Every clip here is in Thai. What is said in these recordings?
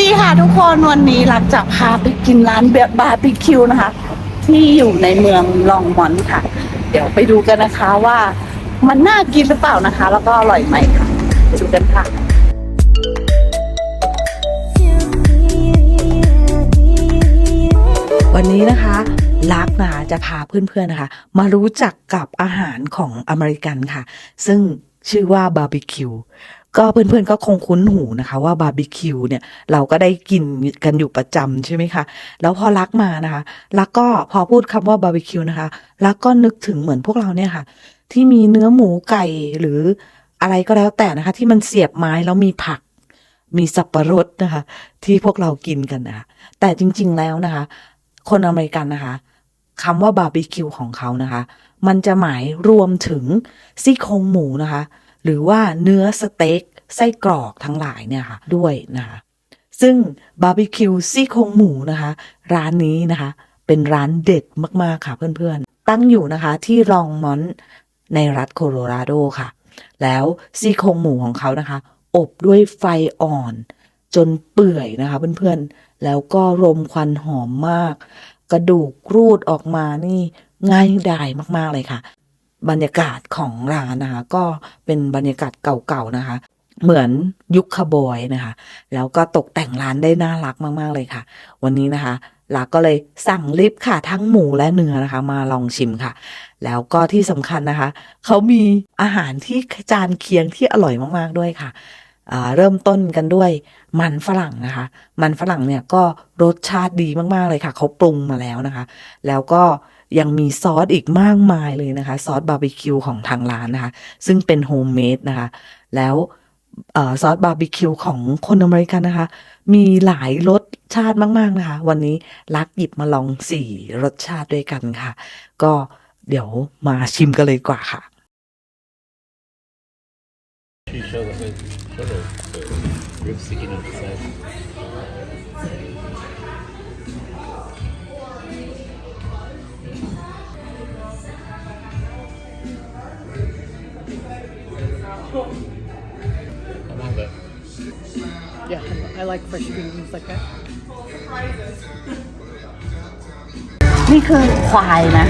ดีค่ะทุกคนวันนี้หลังจากพาไปกินร้านบาร์บีคิวนะคะ ที่อยู่ในเมืองลองมอนค่ะ เดี๋ยวไปดูกันนะคะว่ามันน่ากินหรือเปล่านะคะ แล้วก็อร่อยไหมค่ะไปดูกันค่ะวันนี้นะคะลักนะคะจะพาเพื่อนๆนะคะ มารู้จักกับอาหารของอเมริกันค่ะ ซึ่งชื่อว่าบาร์บีคิว ก็เพื่อนๆก็คงคุ้นหูนะคะ ว่าบาร์บีคิวเนี่ยเราก็ได้กินกันอยู่ประจำใช่ไหมคะ แล้วพอลักมานะคะลักก็พอพูดคำว่าบาร์บีคิวนะคะลักก็นึกถึงเหมือนพวกเราเนี่ยค่ะ ที่มีเนื้อหมูไก่หรืออะไรก็แล้วแต่นะคะ ที่มันเสียบไม้แล้วมีผัก มีสับปะรดนะคะ ที่พวกเรากินกันนะคะแต่จริง ๆแล้วนะคะ คนอเมริกันนะคะคำว่าบาร์บีคิวของเขานะคะ มันจะหมายรวมถึงซี่โครงหมูนะคะ หรือว่าเนื้อสเต็กไส้กรอกทั้งหลายเนี่ยค่ะด้วยนะคะซึ่งบาร์บีคิวซี่โครงหมูนะคะ ร้านนี้นะคะ เป็นร้านเด็ดมากๆค่ะเพื่อนๆ ตั้งอยู่นะคะที่รองมอนในรัฐโคโลราโดค่ะ แล้วซี่โครงหมูของเขานะคะ อบด้วยไฟอ่อน จนเปื่อยนะคะเพื่อนๆ แล้วก็รมควันหอมมาก กระดูกรูดออกมานี่ง่ายดายมากๆเลยค่ะ บรรยากาศของร้านนะคะ ก็เป็นบรรยากาศเก่าๆนะคะ เหมือนยุคคาบอยนะคะ แล้วก็ตกแต่งร้านได้น่ารักมากๆเลยค่ะ วันนี้นะคะลาก็เลยสั่งลิฟต์ค่ะทั้งหมูและเนื้อนะคะ มาลองชิมค่ะ แล้วก็ที่สำคัญนะคะ เขามีอาหารที่จานเคียงที่อร่อยมากๆด้วยค่ะ เริ่มต้นกันด้วยมันฝรั่งนะคะ มันฝรั่งเนี่ยก็รสชาติดีมาก ๆ เลยค่ะ เขาปรุงมาแล้วนะคะ แล้วก็ยังมีซอสอีกมากมายเลยนะคะ ซอสบาร์บีคิวของทางร้านนะคะ ซึ่งเป็นโฮมเมดนะคะ แล้วอซอสบาร์บีคิวของคนอเมริกันนะคะ มีหลายรสชาติมาก ๆ นะคะ วันนี้ลักหยิบมาลองสี่รสชาติด้วยกันค่ะ ก็เดี๋ยวมาชิมกันเลยกว่าค่ะ She show the hood, show the, the ribs sticking out the side. I love it. Yeah, I like fresh beans like that. นี่คือควายนะ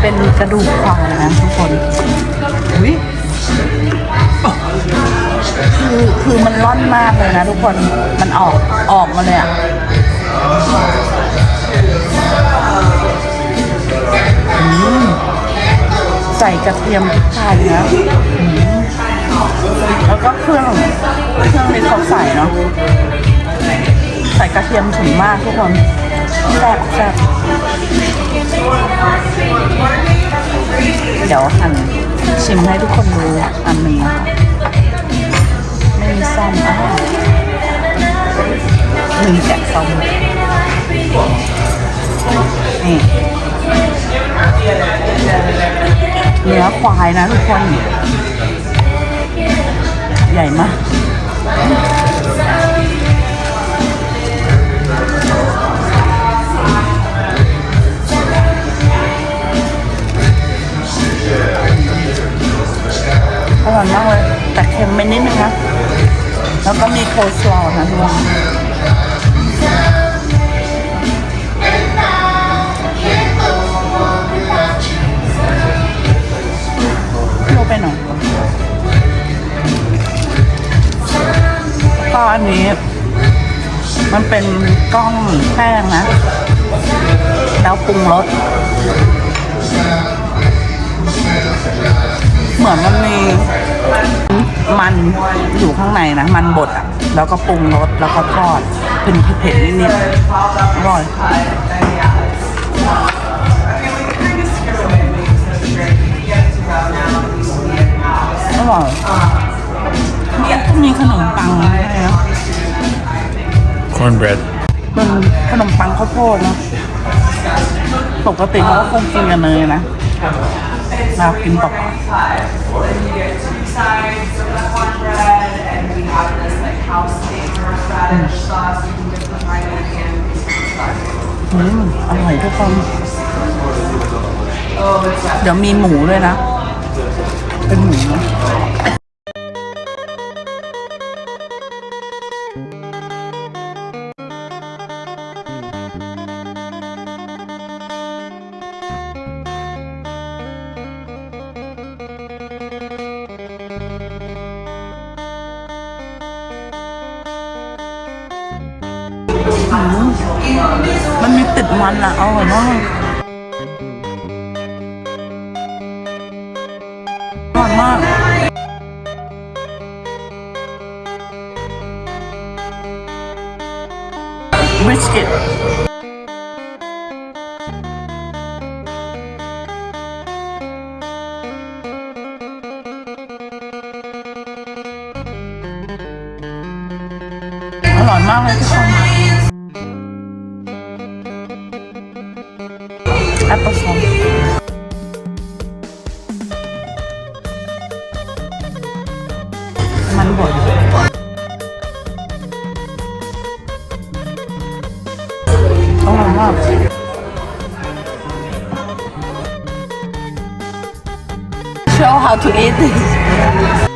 เป็นกระดูกควายนะทุกคนอุ๊ย คือคือมันร่อนมากเลยนะทุกคนมันออกออกมาเลยอะอืมใส่กระเทียมพริกไทยนะอืมแล้วก็เครื่องเครื่องที่เขาใส่เนาะใส่กระเทียมถึงมากทุกคนแซ่บแซ่บเดี๋ยวหั่นชิมให้ทุกคนดูอันนี้ค่ะ มีแกะซอมนี่เนื้อควายนะทุกคน ใหญ่มากอร่อยมากเลยแต่เค็มไปนิดนึงนะ แล้วก็มีโคสลอว์นะทุกคน มันเป็นกล้องแห้งนะ แล้วปรุงรส เหมือนมันมีมันอยู่ข้างในนะ มันบดอะ แล้วก็ปรุงรส แล้วก็ทอด เป็นเผ็ดๆนิดๆอร่อยอร่อยมีขนมปังให้นะ corn bread มันขนมปังข้าวโพดนะปกติเขาก็คงกินกันเลยนะมากินเปล่าอืมอร่อยทุกคนเดี๋ยวมีหมูด้วยนะ เป็นหมูนะ มันมีติดมันอะอร่อยมากอร่อยมากบริสกิตอร่อยมากเลยทุกคน Tapos na. Manbol. Oh, wow. Show how to eat this.